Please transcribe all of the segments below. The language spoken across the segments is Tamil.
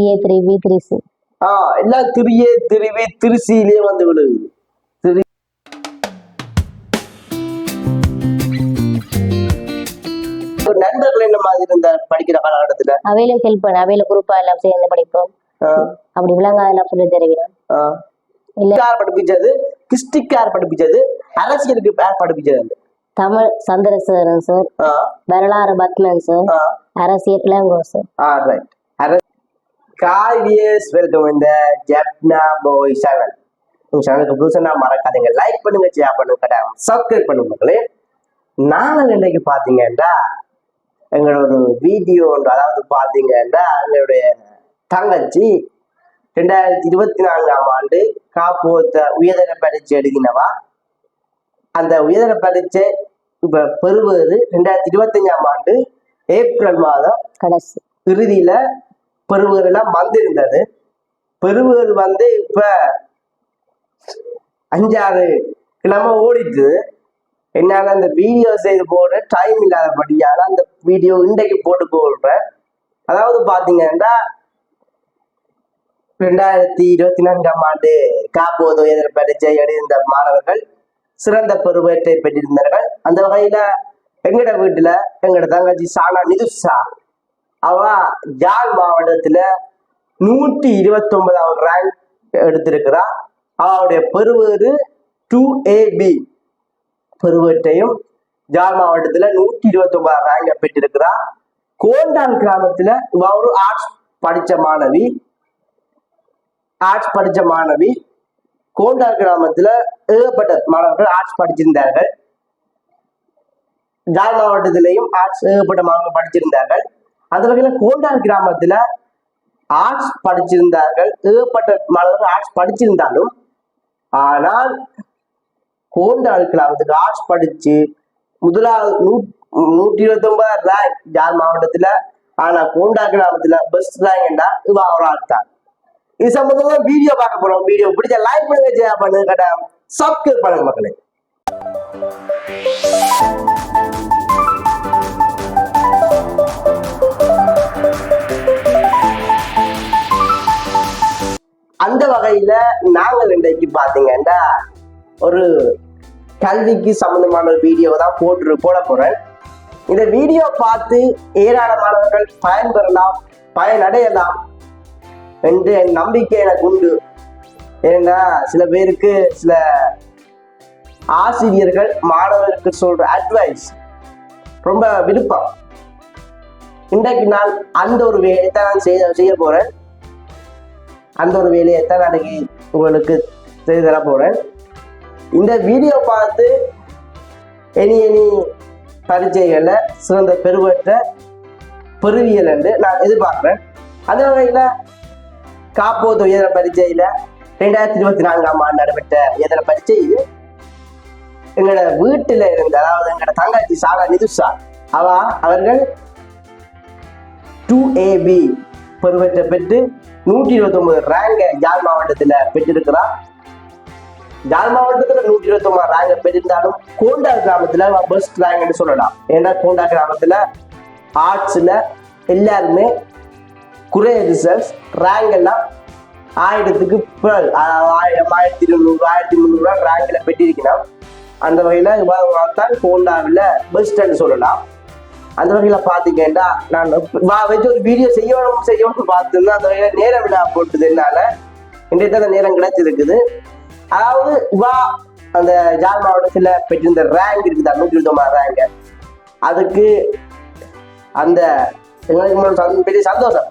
A three B three C ஆ எல்லாம் திரியே திருவி திருச்சியிலே வந்து திரி ஒரு நண்பர்கள் என்ன மாதிரி இருந்த படிக்கிற காலகட்டத்துல? அவையில ஹெல்ப் பண்ண அவையில குரூப்பா எல்லாம் சேர்ந்து படிப்போம். அப்படி விளங்காதெல்லாம் சொல்லி. இல்ல. யார் படிப்பிச்சது? கிறிஸ்டிக் யார் படிப்பிச்சது? அரசியலுக்கு யார் படிப்பிச்சது? தமிழ் சந்திரசேகரன் சார் வரலாறு பத்மன் சார் அரசியல் இளங்கோ சார். ஆ, right. அர- காவியஸ் வெல்கம் இந்த ஜப்னா பாய் செவன் உங்க சேனலுக்கு புதுசா நான் மறக்காதீங்க. லைக் பண்ணுங்க ஷேர் பண்ணுங்க கட்டாயம். சப்ஸ்கிரைப் பண்ணுங்க மக்களே. நாங்கள் இன்னைக்கு பாத்தீங்கன்னா எங்களோட வீடியோ ஒன்று அதாவது பாத்தீங்கன்னா எங்களுடைய தங்கச்சி ரெண்டாயிரத்தி இருபத்தி நான்காம் ஆண்டு காப்போத்த உயர்தர பரீட்சை எழுதினவா? அந்த உயர்தர பரீட்சை இப்ப பெறுவது ரெண்டாயிரத்தி இருபத்தஞ்சாம் ஆண்டு ஏப்ரல் மாதம் கடைசி. இறுதியில பெருவுகள்லாம் வந்திருந்தது. பெருவுகள் வந்து இப்ப அஞ்சாறு கிழமை ஓடிட்டு என்னால அந்த வீடியோ செய்து போடுற டைம் இல்லாதபடியால அந்த வீடியோ இன்றைக்கு போட்டு போடுறேன். அதாவது பாத்தீங்கன்னா ரெண்டாயிரத்தி இருபத்தி நான்காம் ஆண்டு காப்போது எதிர் பரீட்சை அடைந்த மாணவர்கள் சிறந்த பெருவேற்றை பெற்றிருந்தார்கள். அந்த வகையில எங்கட வீட்டுல எங்கட தங்கச்சி சானா நிதுஷா அவன் யாழ் மாவட்டத்துல நூற்றி இருபத்தி ஒன்பதாவது ரேங்க் எடுத்திருக்கிறா. அவளுடைய பெருவேறு டூ ஏபி பெருவேட்டையும் ஜாழ் மாவட்டத்துல நூற்றி இருபத்தி ஒன்பதாம் ரேங்க பெற்றிருக்கிறா. கோண்டான் கிராமத்துல இவ ஒரு ஆர்ட்ஸ் படித்த மாணவி. ஆர்ட்ஸ் படித்த மாணவி. கோண்டான் கிராமத்துல ஏகப்பட்ட மாணவர்கள் ஆர்ட்ஸ் படிச்சிருந்தார்கள். ஜாழ் மாவட்டத்திலையும் ஆர்ட்ஸ் ஏகப்பட்ட மாணவர்கள் படிச்சிருந்தார்கள். அந்த வகையில கோண்டால் கிராமத்துல ஆர்ட்ஸ் படிச்சிருந்தார்கள். ஏகப்பட்ட மாணவர்கள் ஆர்ட்ஸ் படிச்சிருந்தாலும் ஆனால் கோண்டான் கிராமத்துக்கு ஆர்ட்ஸ் படிச்சு முதலாவது நூ நூற்றி இருபத்தி ஒன்பது ரேங்க் ஜார் மாவட்டத்துல? ஆனா கோண்டா கிராமத்துல பெஸ்ட் ரேங்க்டா இவ ஒரு ஆள் தான். இது சம்பந்தமா வீடியோ பார்க்க போறோம். வீடியோ பிடிச்ச லைக் பண்ணுங்க ஜெயா பண்ணுங்க கடை சப்ஸ்கிரைப் பண்ணுங்க மக்களே. அந்த வகையில நாங்கள் இன்றைக்கு பாத்தீங்கன்னா ஒரு கல்விக்கு சம்பந்தமான ஒரு வீடியோ தான் போட்டு போட போறேன். இந்த வீடியோ பார்த்து ஏராளமானவர்கள் பயன்பெறலாம் பயனடையலாம் என்று என் நம்பிக்கை எனக்கு உண்டு. ஏன்னா சில பேருக்கு சில ஆசிரியர்கள் மாணவருக்கு சொல்ற அட்வைஸ் ரொம்ப விருப்பம். இன்றைக்கு நான் அந்த ஒரு வேலையை தான் நான் செய்ய செய்ய போறேன். அந்த ஒரு வேலையை தான் நாளைக்கு உங்களுக்கு செய்து தர போறேன். இந்த வீடியோ பார்த்து எனி எனி பரீட்சைகளில் சிறந்த பெருவற்ற பெருவியல் என்று நான் எதிர்பார்க்குறேன். அந்த வகையில் காப்போது உயர பரீட்சையில் ரெண்டாயிரத்தி இருபத்தி நான்காம் ஆண்டு நடைபெற்ற உயர பரீட்சை இது எங்களோட வீட்டில் இருந்த அதாவது எங்களோட தங்கச்சி சாரா நிதுஷா அவா அவர்கள் டூ ஏபி பெருவற்றை பெற்று நூற்றி இருபத்தி ஒன்பது ரேங்க யாழ் மாவட்டத்தில் பெற்றிருக்கிறார் ஜாழ் மாவட்டத்துல நூற்றி இருபத்தி ஒன்பது ரேங்க் பெற்றிருந்தாலும் கோண்டா கிராமத்துல பெஸ்ட் ரேங்க்னு சொல்லலாம். ஏன்னா கோண்டா கிராமத்துல ஆர்ட்ஸ்ல எல்லாருமே குறைய ரிசல்ட்ஸ் ரேங்க் எல்லாம் ஆயிரத்துக்கு ஆயிரம் ஆயிரத்தி இருநூறு ஆயிரத்தி முந்நூறு ரேங்க்ல பெற்றிருக்கிறான். அந்த வகையில தான் கோண்டாவில் பெஸ்ட்னு சொல்லலாம். அந்த வகையில பாத்தீங்கன்னா நான் வா வச்சு ஒரு வீடியோ செய்யணும் செய்யணும்னு பார்த்துருந்தேன் அந்த வகையில நேரம் விழா போட்டது என்னால. இன்றைக்கு அந்த நேரம் கிடைச்சிருக்குது. அதாவது வா அந்த ஜால்மாவோட சில பெற்றிருந்த ரேங்க் இருக்குது? நூற்றி இருபத்தொம்பது ரேங்க் அதுக்கு அந்த எங்களுக்கு பெரிய சந்தோஷம்.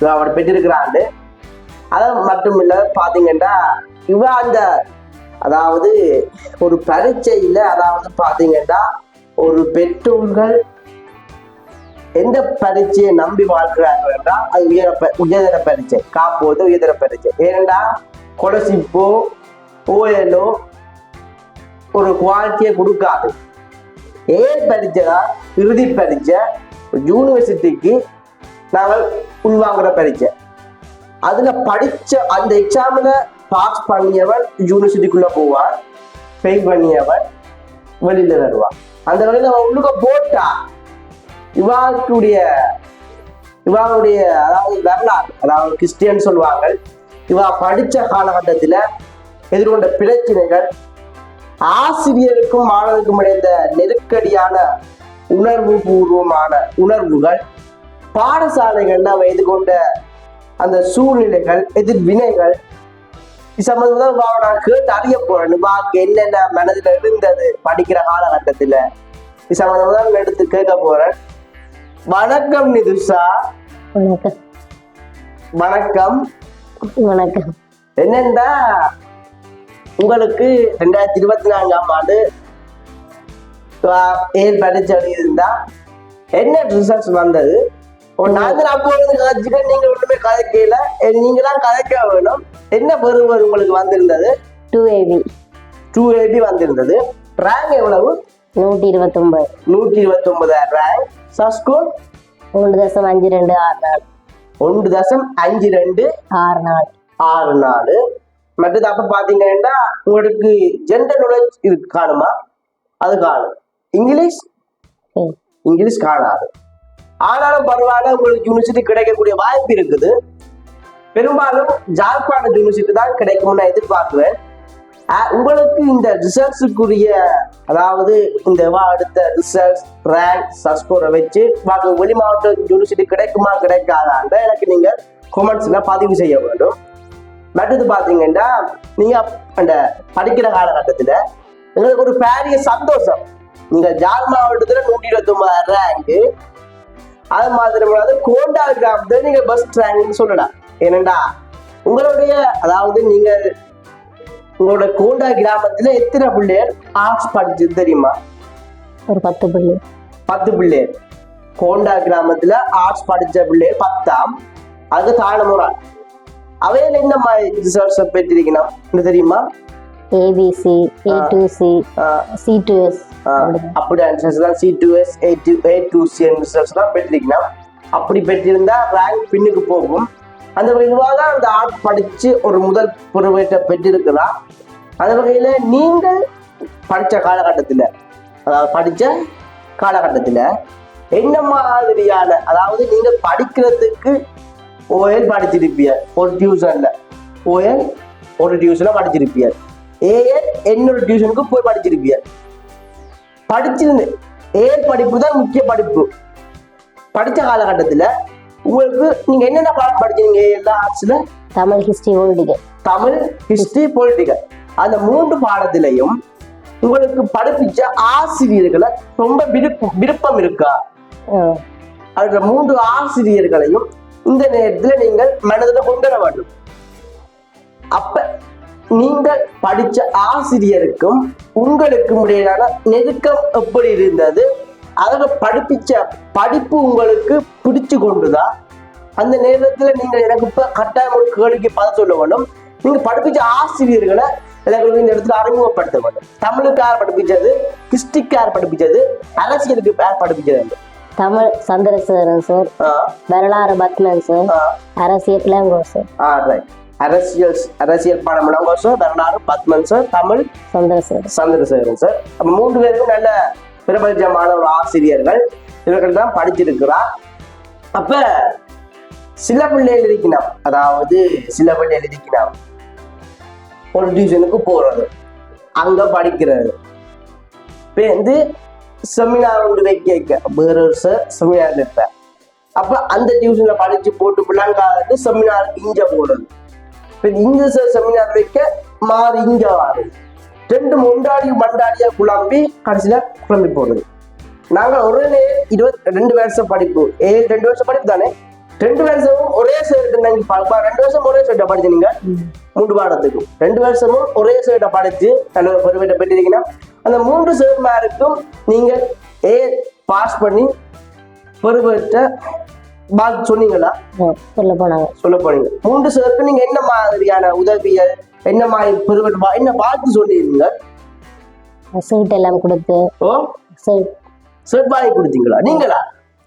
இவ அவட பெற்றிருக்கிறாண்டு அது மட்டும் இல்லை பாத்தீங்கன்னா இவா அந்த அதாவது ஒரு பரீட்சையில அதாவது பாத்தீங்கன்னா ஒரு பெற்றோர்கள் எந்த பரீட்சையை நம்பி வாழ்கிறார்கள் என்றால் அது உயர ப- உயர்தர பரீட்சை. காப்போது உயர்தர பரீட்சை. ஏனென்றா கொலசிப்போ ஓயலோ ஒரு குவாலிட்டியை கொடுக்காது. ஏன் பரீட்சை தான் இறுதி பரீட்சை யூனிவர்சிட்டிக்கு நாங்கள் உள்வாங்குற பரீட்சை. அதுல படிச்ச அந்த எக்ஸாமில் பாஸ் பண்ணியவன் யூனிவர்சிட்டிக்குள்ள போவான் ஃபெயில் பண்ணியவன் வெளியில வருவான். அந்த வகையில் அவன் உள்ளுக்க போட்டா இவாளுடைய இவாவுடைய அதாவது வரலாறு அதாவது கிறிஸ்டியன் சொல்லுவாங்க இவா படித்த காலகட்டத்தில் எதிர்கொண்ட பிரச்சனைகள் ஆசிரியருக்கும் மாணவருக்கும் இடைந்த நெருக்கடியான உணர்வு பூர்வமான உணர்வுகள் பாடசாலைகள்ல அவ எதிர்கொண்ட அந்த சூழ்நிலைகள் எதிர்வினைகள் இது சம்பந்தமா நான் கேட்டு அறிய போறேன். வாக்கு என்னென்ன மனதில் இருந்தது படிக்கிற காலகட்டத்தில்? இது சம்பந்தமா தான் எடுத்து கேட்க போறேன். வணக்கம் நிதுஷா. வணக்கம். வணக்கம். வணக்கம். என்னன்னா உங்களுக்கு ரெண்டாயிரத்தி இருபத்தி நான்காம் ஆண்டு ஏழு பரீட்சை எழுதியிருந்தா என்ன ரிசல்ட்ஸ் வந்தது? ஒரு நாங்க அப்போ வந்து கதைச்சிட்டு நீங்க ஒண்ணுமே கதைக்கல. நீங்க தான் கதைக்க வேணும். என்ன பெறுவர் உங்களுக்கு வந்திருந்தது? டூ ஏபி டூ எயிட்டி வந்திருந்தது. ரேங்க் எவ்வளவு? நூற்றி இருபத்தொம்பது. நூற்றி இருபத்தி ஒன்பதாயிரம் சஸ்கோர் ஒன்று தசம் அஞ்சு ரெண்டு ஆறு நாள் ஒன்று தசம் அஞ்சு ரெண்டு ஆறு நாள் ஆறு நாலு. மற்றது அப்ப பாத்தீங்கன்னா உங்களுக்கு ஜென்ரல் நாலேஜ் இது காணுமா? அது காணும். இங்கிலீஷ். இங்கிலீஷ் காணாது. ஆனாலும் பரவாயில்ல உங்களுக்கு யூனிவர்சிட்டி கிடைக்கக்கூடிய வாய்ப்பு இருக்குது. பெரும்பாலும் ஜாழ்ப்பாண யூனிவர்சிட்டி தான் கிடைக்கும்னு நான் எதிர்பார்க்குவேன் உங்களுக்கு இந்த ரிசல்ட்ஸுக்குரிய அதாவது இந்த வா அடுத்த ரிசல்ட்ஸ் ரேங்க் சஸ்கோரை வச்சு வாக்கு வெளி மாவட்ட யூனிவர்சிட்டி கிடைக்குமா கிடைக்காதான்ற எனக்கு நீங்கள் கொமெண்ட்ஸில் பதிவு செய்ய வேண்டும். மற்றது பார்த்தீங்கன்னா நீங்கள் அந்த படிக்கிற காலகட்டத்தில் எங்களுக்கு ஒரு பெரிய சந்தோஷம். நீங்கள் ஜார் மாவட்டத்தில் நூற்றி இருபத்தி ஒன்பதாயிரம் ரேங்க் அது மாதிரி கோண்டா கிராமத்தில் நீங்கள் பெஸ்ட் ரேங்க்னு சொல்லலாம். ஏனண்டா உங்களுடைய அதாவது நீங்கள் உங்களோட கோண்டா கிராமத்துல எத்தனை பிள்ளைகள்? ஆர்ட்ஸ் படிச்சது தெரியுமா? ஒரு பத்து புள்ளி. பத்து பிள்ளைகள் கோண்டா கிராமத்துல ஆர்ட்ஸ் படிச்ச பிள்ளைகள் பத்தாம். அது தாழமுறை அவையில என்ன மாதிரி ரிசல்ட்ஸ் பெற்றிருக்கணும்? என்ன தெரியுமா? ABC A two C C two S அப்படி ஆன்சர்ஸ் தான் C two S A two A two C results தான் பெற்றிருக்கணும். அப்படி பெற்றிருந்தா ரேங்க் பின்னுக்கு போகும். அந்த வகையில் தான் அந்த ஆர்ட் படிச்சு ஒரு முதல் புறவேற்ற பெற்றிருக்கிறா. அந்த வகையில நீங்கள் படிச்ச காலகட்டத்துல அதாவது படிச்ச காலகட்டத்துல என்ன மாதிரியான அதாவது நீங்க படிக்கிறதுக்கு ஓஎல் படிச்சிருப்பிய ஒரு டியூஷன்ல ஓஎல் ஒரு டியூஷன்ல படிச்சிருப்பிய ஏஎல் என்னொரு டியூஷனுக்கு போய் படிச்சிருப்பிய படிச்சிருந்து ஏஎல் படிப்பு தான் முக்கிய படிப்பு. படிச்ச காலகட்டத்துல உங்களுக்கு நீங்க என்னென்ன பாடம் படிச்சீங்க எல்லா ஆர்ட்ஸ்ல Tamil history political Tamil history political அந்த மூன்று பாடத்திலையும் உங்களுக்கு படிப்பிச்ச ஆசிரியர்களை ரொம்ப விருப்பம் விருப்பம் இருக்கா? அந்த மூன்று ஆசிரியர்களையும் இந்த நேரத்துல நீங்கள் மனதில் கொண்டு வர வேண்டும். அப்ப நீங்கள் படிச்ச ஆசிரியருக்கும் உங்களுக்கும் இடையிலான நெருக்கம் எப்படி இருந்தது? அவங்க படிப்பிச்ச படிப்பு உங்களுக்கு பிடிச்சு கொண்டுதா? அந்த நேரத்துல நீங்க எனக்கு இப்ப கட்டாயம் ஒரு கேள்விக்கு பதில் சொல்ல வேண்டும். நீங்க படிப்பிச்ச ஆசிரியர்களை எனக்கு இந்த இடத்துல அறிமுகப்படுத்த வேண்டும். தமிழுக்கு யார் படிப்பிச்சது? ஹிஸ்டிக்கு யார் படிப்பிச்சது? அரசியலுக்கு யார் படிப்பிச்சது? தமிழ் சந்திரசேகரன் சார் வரலாறு பத்மன் சார் அரசியல் இளங்கோ சார். அரசியல் அரசியல் பாடம் இளங்கோ சார் வரலாறு பத்மன் சார் தமிழ் சந்திரசேகரன். சந்திரசேகரன் சார் மூன்று பேரும் நல்ல பிரபஞ்சமான ஒரு ஆசிரியர்கள் இவர்கள் தான் படிச்சிருக்கிறார். அப்ப சில பிள்ளைகள் இருக்கணும் அதாவது சில பிள்ளைகள் இருக்கணும் ஒரு டியூஷனுக்கு போறது. அங்க படிக்கிறது. இப்போ வந்து செமினார் ஒன்று வைக்க வைக்க. வேற ஒரு சார் செமினார் வைப்பேன் அப்ப அந்த டியூஷன்ல படிச்சு போட்டு பிள்ளைங்காருக்கு செமினாருக்கு இங்க போறது இப்போ இங்க சார் செமினார் வைக்க மாறி இங்க வாருது ரெண்டு முண்டாடி மண்டாடியா குழம்பி கடைசியில குழம்பி போடுது நாங்க ஒரு இருபத்தி ரெண்டு வருஷம் படிப்பு. ஏழு ரெண்டு வருஷம் படிப்பு தானே? ரெண்டு வருஷமும் ஒரே சேர்த்து நீங்க ரெண்டு வருஷம் ஒரே சேர்ட்ட படிச்சு நீங்க? மூன்று பாடத்துக்கும் ரெண்டு வருஷமும் ஒரே சேர்ட்ட படிச்சு நல்ல பெருமையிட்ட பெற்றிருக்கீங்கன்னா அந்த மூன்று சேர்மாருக்கும் நீங்க ஏ பாஸ் பண்ணி பெருமையிட்ட பாக் சொன்னீங்களா? சொல்ல போனாங்க. சொல்ல போறீங்க மூன்று சேர்க்கு நீங்க என்ன மாதிரியான உதவிகள் என்ன மாதிரி பெருமைட்டு என்ன பார்த்து சொல்லிருந்தீங்க சீட் எல்லாம் கொடுத்து. ஓ? ஷர்ட் வாங்கி கொடுத்தீங்களா? நீங்களா?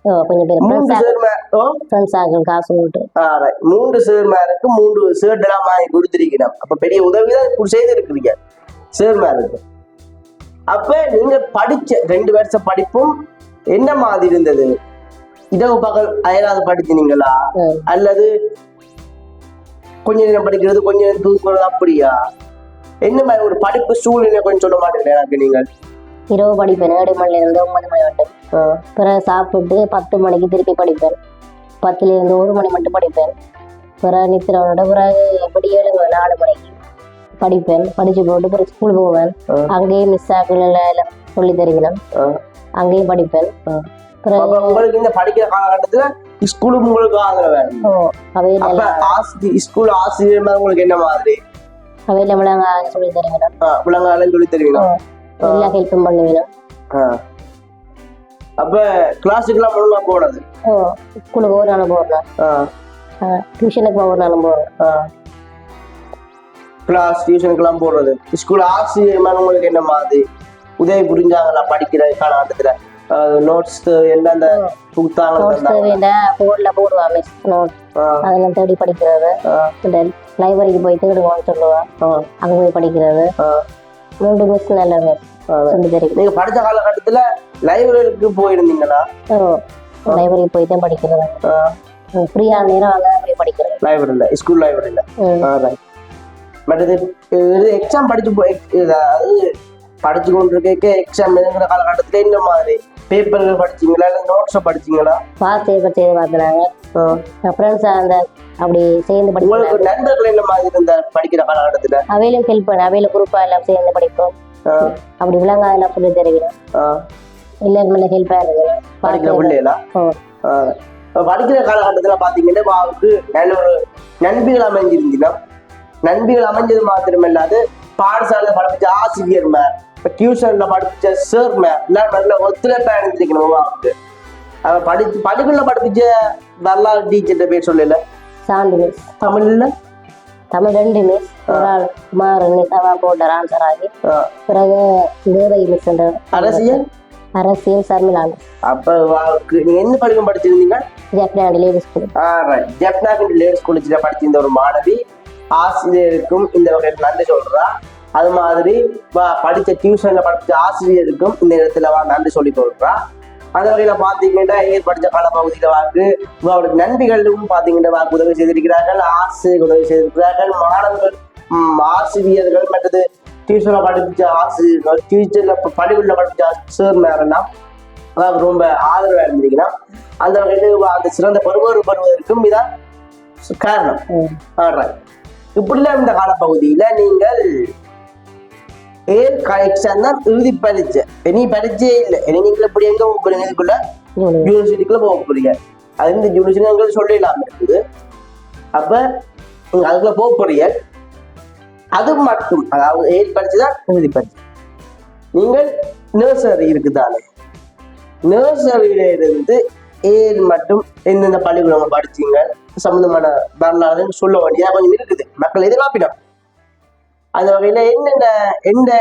ஓ, கொஞ்சம் பேர் மூன்று சேர்மாருக்கு மூன்று ஷர்ட் எல்லாம் வாங்கி கொடுத்திருக்கிறோம். அப்ப பெரிய உதவி தான் இப்படி செய்திருக்கிறீங்க. சேர்மாருக்கு அப்ப நீங்க படிச்ச ரெண்டு வருஷம் படிப்பும் என்ன மாதிரி இருந்தது? இரவு பகல் அயராது படிச்சினீங்களா. அல்லது கொஞ்ச நேரம் படிக்கிறது கொஞ்ச நேரம் தூங்குறது அப்படியா? என்ன மாதிரி ஒரு படிப்பு சூழ்நிலை கொஞ்சம் சொல்ல மாட்டேங்க எனக்கு நீங்கள்? இரவு படிப்பேன். ஏழு மணில இருந்து ஒன்பது மணி மட்டும் பிறகு சாப்பிட்டு பத்து மணிக்கு திருப்பி படிப்பேன். பத்துல இருந்து ஒரு மணி மட்டும் படிப்பேன். பிறகு நித்திரவனோட பிறகு எப்படி ஏழு நாலு மணிக்கு படிப்பேன். படிச்சு போட்டு பிறகு ஸ்கூல் போவேன். அங்கேயும் மிஸ் ஆக்கல எல்லாம் சொல்லி தருவினேன் ஆ. அங்கேயும் படிப்பேன். பிறகு உங்களுக்கு இந்த படிக்கிற காலகட்டத்துல ஸ்கூலுக்கு உங்களுக்கு ஆதரவு வேணும் அப்ப ஆசி ஸ்கூல் ஆசிரியர் மேல உங்களுக்கு என்ன மாதிரி அவையில விளங்க சொல்லி ஆ, விலங்காலம் சொல்லி தருவீங்க எல்லா ஹெல்ப்பும் பண்ணுவேன் ஆ. அப்ப கிளாஸுக்கு எல்லாம் ஒழுங்கா போனது ஸ்கூலுக்கு ஒரு நாளும் போடுறேன் டியூஷனுக்கு ஒரு நாளும் போடுறேன். கிளாஸ் டியூஷனுக்கு எல்லாம் போடுறது ஸ்கூல் ஆசிரியர் மேல உங்களுக்கு என்ன மாதிரி உதவி புரிஞ்சாங்களா படிக்கிற காலகட்டத்துல நோட்ஸ் எந்தெந்த புத்தாங்க நோட்ஸ் வேண்ட போர்டில் போடுவா மிஸ் நோட் அதெல்லாம் தேடி படிக்கிறது. லைப்ரரிக்கு போய் தேடுவோம்னு சொல்லுவா அங்கே போய் படிக்கிறது. மூன்று மிஸ் நல்ல மிஸ் நீங்க படிச்ச காலகட்டத்துல லைப்ரரிக்கு போயிருந்தீங்களா? ஓ லைப்ரரிக்கு போய் தான் படிக்கிறது. ஃப்ரீயான நேரம் அங்கே போய் படிக்கிறது. லைப்ரரியில ஸ்கூல் லைப்ரரியில ம். மற்றது இது எக்ஸாம் படிச்சு போய் அதாவது படிச்சு கொண்டு இருக்க எக்ஸாம் எழுதுகிற காலகட்டத்துல இந்த மாதிரி. பேப்பர்கள் படிச்சீங்களா? இல்லை நோட்ஸை படிச்சீங்களா? பார்த்து இப்போ செய்து பார்க்குறாங்க. அந்த அப்படி சேர்ந்து படிக்கிறாங்க உங்களுக்கு நண்பர்கள் என்ன மாதிரி இருந்த படிக்கிற காலகட்டத்துல? அவையிலும் ஹெல்ப் பண்ண அவையில குரூப்பாக எல்லாம் சேர்ந்து படிப்போம். அப்படி விளங்காதெல்லாம் சொல்லி தெரிவிக்கணும். எல்லாரும் மேலே ஹெல்ப்பாக இருக்கணும் படிக்கிற பிள்ளைகளா? படிக்கிற காலகட்டத்துல பாத்தீங்கன்னா பாவுக்கு நல்ல ஒரு நண்பிகள் அமைஞ்சிருந்தீங்கன்னா நண்பிகள் அமைஞ்சது மாத்திரம் இல்லாது பாடசாலையில படிச்ச ஆசிரியர் மேர் இப்ப டியூஷன்ல படிச்ச சார் மேர் எல்லாம் நல்ல ஒத்துழைப்பா இருந்திருக்கணும் பாவுக்கு அவன் படிச்சு பள்ளிக்குள்ள படிச்ச வரலாறு டீச்சர்கிட்ட பேர் சொல்லல. சாந்தி மிஸ் தமிழ்ல? தமிழ் ரெண்டு மிஸ் ஒரு ஆள் குமார் மிஸ் அவா போட்டார் ஆன்சர் ஆகி. பிறகு தேவை மிஸ் அரசியல்? அரசியல் சர்மிளா மிஸ் அப்ப நீங்க என்ன படிக்கம் படிச்சிருந்தீங்க? ஜப்னாடி லேடி ஸ்கூல். ஜப்னாக் லேடிஸ் காலேஜில் படிச்சிருந்த ஒரு மாணவி ஆசிரியருக்கும் இந்த வகையில் நன்றி சொல்றா. அது மாதிரி படிச்ச டியூஷன்ல படிச்ச ஆசிரியருக்கும் இந்த இடத்துல வா நன்றி சொல்லி சொல்றா அந்த வகையில பாத்தீங்கன்னா எங்க படிச்ச காலப்பகுதியில வாக்கு அவருடைய நண்பிகளும் பாத்தீங்கன்னா வாக்கு உதவி செய்திருக்கிறார்கள் ஆசிரியர் உதவி செய்திருக்கிறார்கள். மாணவர்கள் ஆசிரியர்கள் மற்றது டியூஷன்ல படிச்ச ஆசிரியர்கள் டியூஷன்ல பள்ளிகளில் படிச்ச சார் மேரெல்லாம் அதாவது ரொம்ப ஆதரவா இருந்தீங்கன்னா அந்த வகையில் அந்த சிறந்த பருவம் பருவதற்கும் இதான் காரணம். Alright. இப்படிலாம் இந்த காலப்பகுதியில நீங்கள் ஏர் கலெக்ஷன் தான் இறுதி பரீட்சை. இனி பரீட்சை இல்லை. இனி நீங்கள் இப்படி எங்க போக போறீங்க? இதுக்குள்ள யூனிவர்சிட்டிக்குள்ள போக போறீங்க. அது இந்த யூனிவர்சிட்டி உங்களுக்கு சொல்லிடலாம். இருக்குது. அப்ப நீங்க அதுக்குள்ள போக போறீங்க. அது மட்டும் அதாவது ஏர் பரீட்சை தான் இறுதி பரீட்சை. நீங்கள் நர்சரி இருக்குதானே? நர்சரியில இருந்து ஏர் மட்டும் எந்தெந்த பள்ளிக்கூடம் படிச்சீங்க? சம்பந்தமான வரலாறு சொல்ல வேண்டியதா கொஞ்சம் இருக்குது. மக்கள் எதிர்பார்ப்பினம் அந்த வகையில என்னென்ன எந்த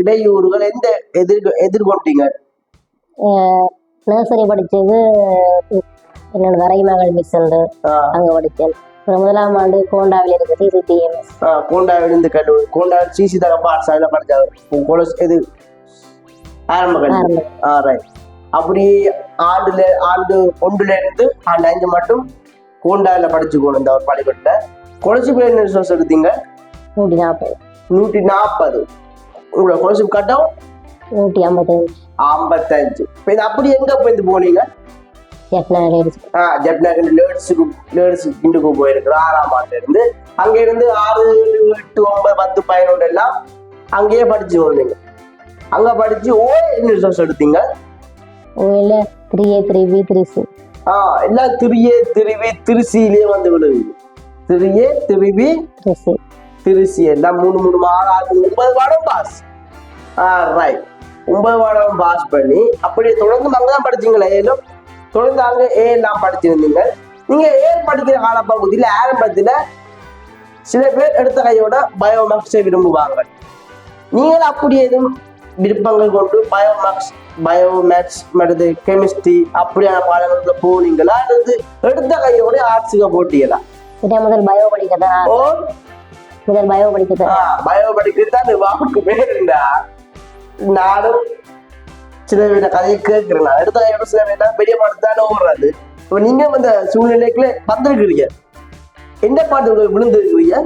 இடையூறுகள் எந்த எதிர் எதிர்கொண்டீங்க? நர்சரி படிச்சது என்னோட வரை மகள் மிஸ் ஆஹ் அங்க படித்தேன். முதலாம் ஆண்டு கோண்டாவில் இருக்கு சிசிடிஎம்எஸ் ஆஹ் கோண்டா விழுந்து கல்லூரி கோண்டா சிசி தக பாடசாலையில படிச்சாங்க கொலஸ் இது ஆரம்ப கல்வி. ஆ ரைட் அப்படி ஆண்டுல ஆண்டு ஒன்றுல இருந்து ஆண்டு அஞ்சு மட்டும் கோண்டாவில் படிச்சுக்கணும் இந்த ஒரு பள்ளிக்கூடத்துல. கொலசி பேர் என்ன எடுத்தீங்க? நூற்றி நாற்பது நூற்றி நாற்பது உங்களோட கொலசி கட்டம்? நூற்றி ஐம்பத்தஞ்சு. ஐம்பத்தஞ்சு. இப்போ இது அப்படி எங்க போய் போனீங்க? எட்னா லேடிஸ் ஆ ஜப்னாக்கு லேடிஸுக்கு லேடிஸ் இண்டுக்கு போயிருக்கிறோம் ஆறாம் ஆண்டுல இருந்து. அங்க இருந்து ஆறு எட்டு ஒன்பது பத்து பதினொன்று எல்லாம் அங்கேயே படிச்சு வந்தீங்க. அங்க படிச்சு ஓ என்ன எடுத்தீங்க? Oil three A three B three C ஆ எல்லாம் திரியே திருவி திருச்சியிலே வந்து விழுது திரியே திருவி த்ரீ சி திருச்சி எல்லாம் மூணு மூணு ஆறு ஆறு ஒன்பது பாடம் பாஸ். ஆ ரைட் ஒன்பது பாடம் பாஸ் பண்ணி அப்படியே தொடர்ந்து அங்கே தான் படிச்சீங்களா ஏலும் தொடர்ந்து அங்கே ஏ எல்லாம் படிச்சிருந்தீங்க. நீங்க ஏ படிக்கிற காலப்பகுதியில் ஆரம்பத்தில் சில பேர் எடுத்த கையோட பயோமேக்ஸை விரும்புவாங்க நீங்கள் அப்படி எதுவும் விருப்பங்கள் கொண்டு பயோமேக்ஸ் பயோமேக்ஸ் மற்றது கெமிஸ்ட்ரி அப்படியான பாடங்களுக்கு போனீங்களா? அல்லது எடுத்த கையோட ஆர்ட்ஸுக்கு போட்டீங்களா? இதை முதல் பயோ படிக்க தான் ஓ? முதல் பயோ படிக்க தான் பயோ படிக்கிறது வாக்கு பேருண்டா நானும் சில பேர் கதையை கேட்கிறேன். எடுத்த கையோட சில பேர் பெரிய பாட்டு தானே ஓடுறாரு இப்போ நீங்க அந்த சூழ்நிலைக்குள்ள வந்திருக்கிறீங்க. என்ன பாட்டு விழுந்திருக்கிறீங்க?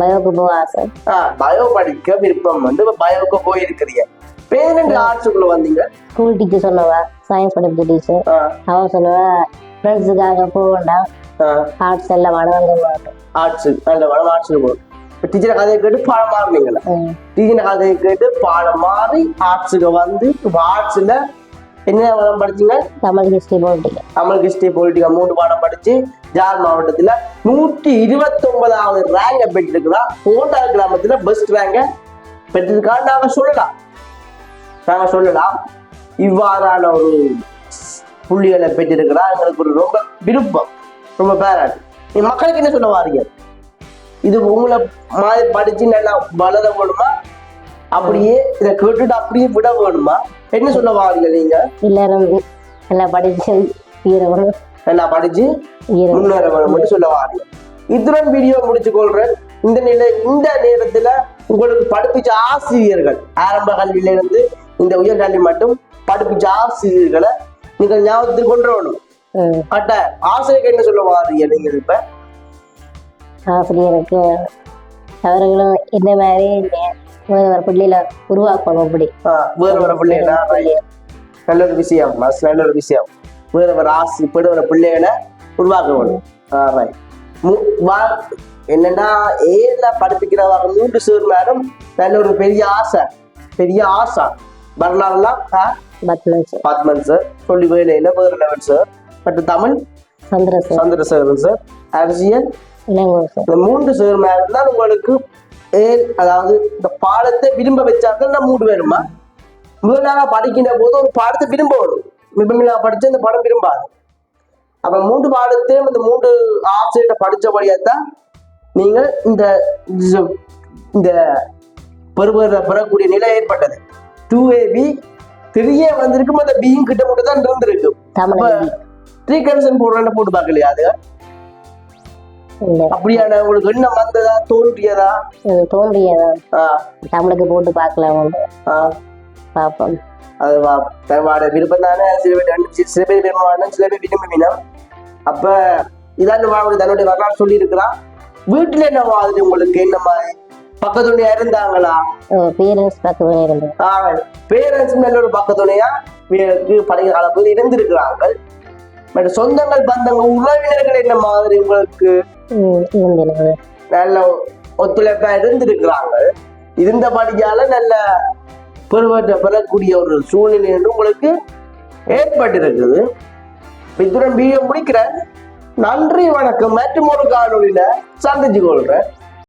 பயோக்கு போக ஆசை ஆஹ் பயோ படிக்க விருப்பம் வந்து பயோக்கு போயிருக்கிறீங்க. பேரண்ட் ஆர்ட்ஸுக்குள்ள வந்தீங்க? ஸ்கூல் டீச்சர் சொன்னவா சயின்ஸ் படிப்பு டீச்சர் அவ சொன்னவா ஃப்ரெண்ட்ஸுக்காக போக வேண்டாம். ஆர்ட்ஸ் எல்லாம் வளர்ந்து ஆர்ட்ஸ் நல்ல வளம் ஆர்ட்ஸுக்கு இப்போ டீச்சர் கதையை கேட்டு பாடம் மாறினீங்களா. டீச்சர் கதையை கேட்டு பாடம் மாறி ஆர்ட்ஸுக்கு வந்து ஆர்ட்ஸில் என்ன வளம் படிச்சீங்க? தமிழ் ஹிஸ்ட்ரி போட்டிங்க தமிழ் ஹிஸ்டரி பொலிட்டிக்கா மூணு பாடம் படிச்சு ஜார் மாவட்டத்துல நூற்றி இருபத்தி ஒன்பதாவது ரேங்க பெற்றிருக்கிறா கோண்டா கிராமத்துல பெஸ்ட் ரேங்க பெற்றிருக்கான்னு நாங்க சொல்லலாம். நாங்க சொல்லலாம். இவ்வாறான ஒரு புள்ளிகளை பெற்றிருக்கிறா எங்களுக்கு ஒரு ரொம்ப விருப்பம் ரொம்ப பேராட்டு. நீ மக்களுக்கு என்ன சொல்ல வாரீங்க இது உங்களை மாதிரி படிச்சு நல்லா வளர வேணுமா? அப்படியே இதை கேட்டுட்டு அப்படியே விட வேணுமா? என்ன சொல்ல வாரீங்க நீங்க? எல்லாரும் எல்லாம் படிச்சு நல்லா படிச்சு முன்னேற வேணும் சொல்ல வாரீங்க இத்துடன் வீடியோ முடிச்சு கொள்றேன் இந்த நிலை இந்த நேரத்துல உங்களுக்கு படிப்பிச்ச ஆசிரியர்கள் ஆரம்ப கல்வியில இருந்து இந்த உயர்கல்வி மட்டும் படிப்பிச்ச ஆசிரியர்களை நீங்கள் ஞாபகத்தில் கொண்டு வரணும். கட்ட ஆசிரியர்கள் என்ன சொல்ல வாரீங்க நீங்க இப்ப? ஆசிரியருக்கு அவர்களும் இந்த மாதிரி வேறு வேறு பிள்ளையில உருவாக்கணும் அப்படி. வேற வேற பிள்ளைகளா நல்ல ஒரு விஷயம் நல்ல ஒரு விஷயம். வேற வேற ஆசி பெற வர பிள்ளைகளை உருவாக்க வேணும் ஆ, right. மு- வா- என்னன்னா ஏல படிப்பிக்கிறவங்க மூன்று சேர் மேடம் நல்ல ஒரு பெரிய ஆசை பெரிய ஆசை. வரலாறுலாம் பத்மன் சார் பத்மன் சார் சொல்லி வேலையில வேற சார் மற்றும் தமிழ் சந்திர சார் சந்திரசேகரன் சார் அரசியல். இந்த மூன்று சேர் மேடம் தான் உங்களுக்கு ஏல் அதாவது இந்த பாடத்தை விரும்ப வச்சாக்க இந்த மூன்று பேருமா? முதலாக படிக்கின்ற போது ஒரு பாடத்தை விரும்ப வரும். விரும்பினா படிச்சு இந்த படம் விரும்பாது. அப்ப மூன்று பாடத்தையும் இந்த மூன்று ஆசிரியர்கிட்ட படிச்சபடியா தான் நீங்கள் இந்த இந்த பெறுவர பெறக்கூடிய நிலை ஏற்பட்டது. டூ ஏபி த்ரீ வந்திருக்கும் அந்த பியும் கிட்ட மட்டும் தான் இருந்திருக்கு த்ரீ கன்சன் போடுறேன்னு போட்டு பார்க்கலையா அது அப்படியான உங்களுக்கு எண்ணம் வந்ததா? தோன்றியதா? ஆஹ் தமிழுக்கு போட்டு பார்க்கலாம் பார்ப்போம். அது வா- தன்னோட விருப்பம் தானே? சில பேர் சில பேர் விரும்புவாங்க சில பேர் விரும்பினோம் அப்ப இதான் தன்னுடைய வரலாறு சொல்லி இருக்கிறான் வீட்டுல என்ன மாதிரி உங்களுக்கு? என்ன மாதிரி? பக்கத்துணையா இருந்தாங்களா? பேரண்ட்ஸ் பக்கமே இருந்தது பேரண்ட்ஸ் நல்ல ஒரு பக்கத்துணையா பழைய காலத்தில் இருந்திருக்கிறாங்க பட் சொந்தங்கள் பந்தங்கள் உறவினர்கள் என்ன மாதிரி உங்களுக்கு? நல்ல ஒத்துழைப்பா இருந்திருக்கிறாங்க இருந்தபடியால நல்ல பெருவற்ற பெறக்கூடிய ஒரு சூழ்நிலை என்று உங்களுக்கு ஏற்பட்டிருக்குது. இத்துடன் வீடியோ முடிக்கிறேன். நன்றி வணக்கம். மற்றும் ஒரு காணொலியில சந்திச்சு கொள்றேன்